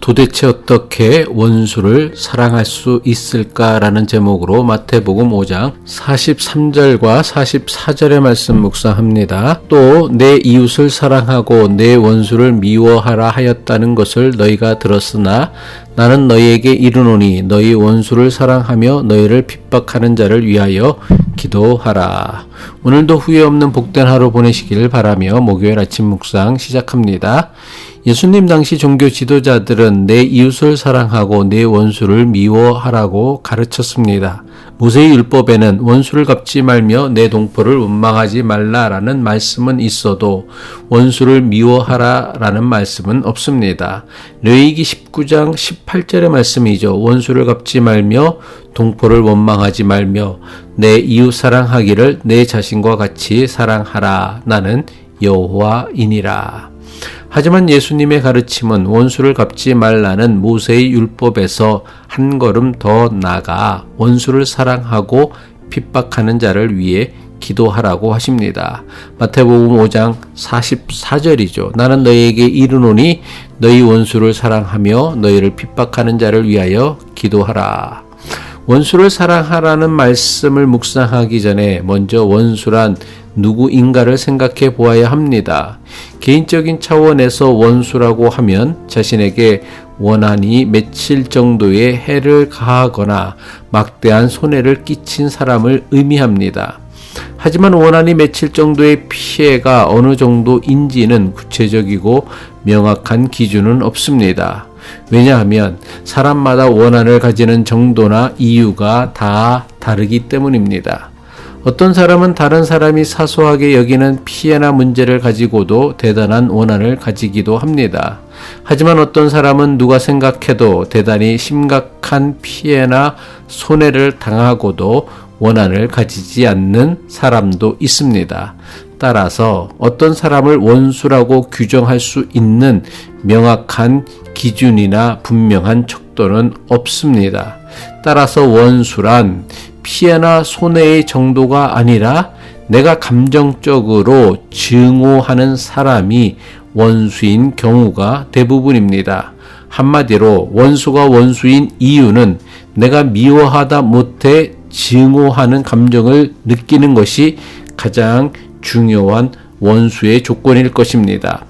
도대체 어떻게 원수를 사랑할 수 있을까라는 제목으로 마태복음 5장 43절과 44절의 말씀 묵상합니다. 또 내 이웃을 사랑하고 내 원수를 미워하라 하였다는 것을 너희가 들었으나 나는 너희에게 이르노니 너희 원수를 사랑하며 너희를 핍박하는 자를 위하여 기도하라. 오늘도 후회 없는 복된 하루 보내시기를 바라며 목요일 아침 묵상 시작합니다. 예수님 당시 종교 지도자들은 내 이웃을 사랑하고 내 원수를 미워하라고 가르쳤습니다. 모세의 율법에는 원수를 갚지 말며 내 동포를 원망하지 말라라는 말씀은 있어도 원수를 미워하라라는 말씀은 없습니다. 레위기 19장 18절의 말씀이죠. 원수를 갚지 말며 동포를 원망하지 말며 내 이웃 사랑하기를 내 자신과 같이 사랑하라. 나는 여호와이니라. 하지만 예수님의 가르침은 원수를 갚지 말라는 모세의 율법에서 한 걸음 더 나가 원수를 사랑하고 핍박하는 자를 위해 기도하라고 하십니다. 마태복음 5장 44절이죠. 나는 너희에게 이르노니 너희 원수를 사랑하며 너희를 핍박하는 자를 위하여 기도하라. 원수를 사랑하라는 말씀을 묵상하기 전에 먼저 원수란 누구인가를 생각해 보아야 합니다. 개인적인 차원에서 원수라고 하면 자신에게 원한이 맺힐 정도의 해를 가하거나 막대한 손해를 끼친 사람을 의미합니다. 하지만 원한이 맺힐 정도의 피해가 어느 정도인지는 구체적이고 명확한 기준은 없습니다. 왜냐하면 사람마다 원한을 가지는 정도나 이유가 다 다르기 때문입니다. 어떤 사람은 다른 사람이 사소하게 여기는 피해나 문제를 가지고도 대단한 원한을 가지기도 합니다. 하지만 어떤 사람은 누가 생각해도 대단히 심각한 피해나 손해를 당하고도 원한을 가지지 않는 사람도 있습니다. 따라서 어떤 사람을 원수라고 규정할 수 있는 명확한 기준이나 분명한 척도는 없습니다. 따라서 원수란 피해나 손해의 정도가 아니라 내가 감정적으로 증오하는 사람이 원수인 경우가 대부분입니다. 한마디로 원수가 원수인 이유는 내가 미워하다 못해 증오하는 감정을 느끼는 것이 가장 중요한 원수의 조건일 것입니다.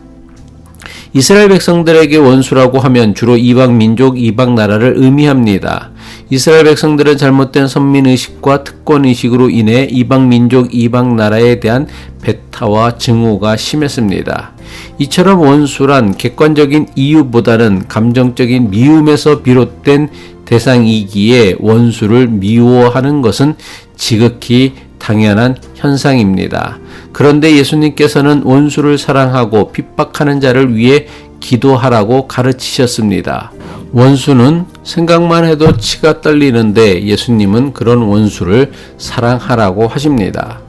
이스라엘 백성들에게 원수라고 하면 주로 이방 민족, 이방 나라를 의미합니다. 이스라엘 백성들은 잘못된 선민 의식과 특권 의식으로 인해 이방 민족, 이방 나라에 대한 배타와 증오가 심했습니다. 이처럼 원수란 객관적인 이유보다는 감정적인 미움에서 비롯된 대상이기에 원수를 미워하는 것은 지극히 당연한 현상입니다. 그런데 예수님께서는 원수를 사랑하고 핍박하는 자를 위해 기도하라고 가르치셨습니다. 원수는 생각만 해도 치가 떨리는데 예수님은 그런 원수를 사랑하라고 하십니다.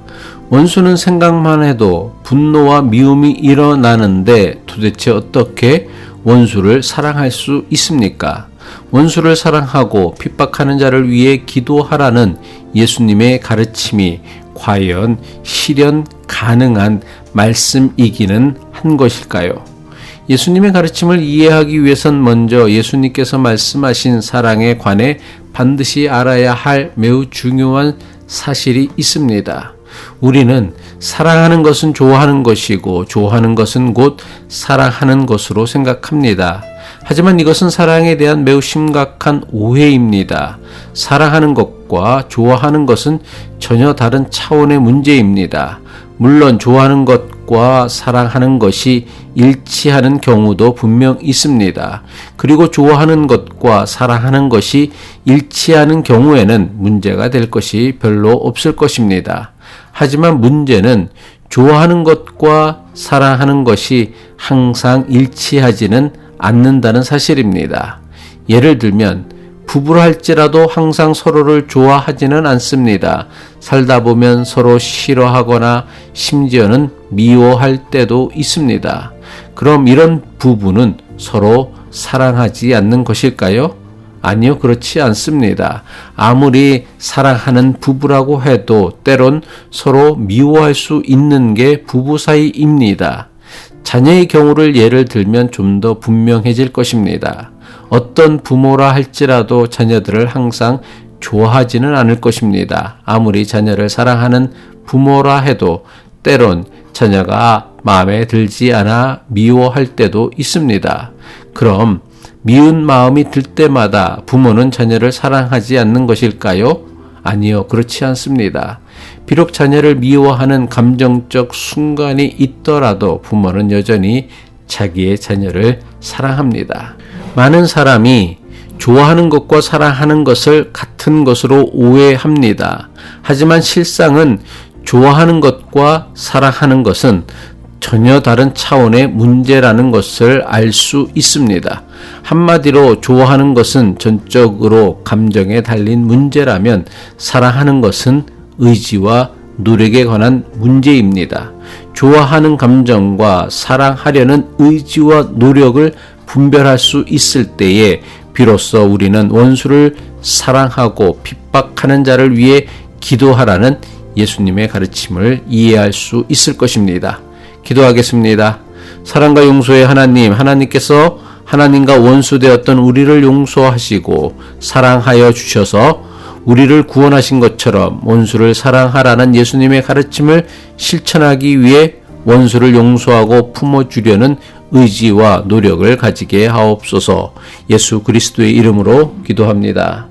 원수는 생각만 해도 분노와 미움이 일어나는데 도대체 어떻게 원수를 사랑할 수 있습니까? 원수를 사랑하고 핍박하는 자를 위해 기도하라는 예수님의 가르침이 과연 실현 가능한 말씀이기는 한 것일까요? 예수님의 가르침을 이해하기 위해선 먼저 예수님께서 말씀하신 사랑에 관해 반드시 알아야 할 매우 중요한 사실이 있습니다. 우리는 사랑하는 것은 좋아하는 것이고 좋아하는 것은 곧 사랑하는 것으로 생각합니다. 하지만 이것은 사랑에 대한 매우 심각한 오해입니다. 사랑하는 것과 좋아하는 것은 전혀 다른 차원의 문제입니다. 물론 좋아하는 것과 사랑하는 것이 일치하는 경우도 분명 있습니다. 그리고 좋아하는 것과 사랑하는 것이 일치하는 경우에는 문제가 될 것이 별로 없을 것입니다. 하지만 문제는 좋아하는 것과 사랑하는 것이 항상 일치하지는 않는다는 사실입니다. 예를 들면 부부를 할지라도 항상 서로를 좋아하지는 않습니다. 살다 보면 서로 싫어하거나 심지어는 미워할 때도 있습니다. 그럼 이런 부부는 서로 사랑하지 않는 것일까요? 아니요, 그렇지 않습니다. 아무리 사랑하는 부부라고 해도 때론 서로 미워할 수 있는 게 부부 사이입니다. 자녀의 경우를 예를 들면 좀 더 분명해질 것입니다. 어떤 부모라 할지라도 자녀들을 항상 좋아하지는 않을 것입니다. 아무리 자녀를 사랑하는 부모라 해도 때론 자녀가 마음에 들지 않아 미워할 때도 있습니다. 그럼 미운 마음이 들 때마다 부모는 자녀를 사랑하지 않는 것일까요? 아니요, 그렇지 않습니다. 비록 자녀를 미워하는 감정적 순간이 있더라도 부모는 여전히 자기의 자녀를 사랑합니다. 많은 사람이 좋아하는 것과 사랑하는 것을 같은 것으로 오해합니다. 하지만 실상은 좋아하는 것과 사랑하는 것은 전혀 다른 차원의 문제라는 것을 알 수 있습니다. 한마디로 좋아하는 것은 전적으로 감정에 달린 문제라면 사랑하는 것은 의지와 노력에 관한 문제입니다. 좋아하는 감정과 사랑하려는 의지와 노력을 분별할 수 있을 때에 비로소 우리는 원수를 사랑하고 핍박하는 자를 위해 기도하라는 예수님의 가르침을 이해할 수 있을 것입니다. 기도하겠습니다. 사랑과 용서의 하나님, 하나님께서 하나님과 원수되었던 우리를 용서하시고 사랑하여 주셔서 우리를 구원하신 것처럼 원수를 사랑하라는 예수님의 가르침을 실천하기 위해 원수를 용서하고 품어주려는 의지와 노력을 가지게 하옵소서 예수 그리스도의 이름으로 기도합니다.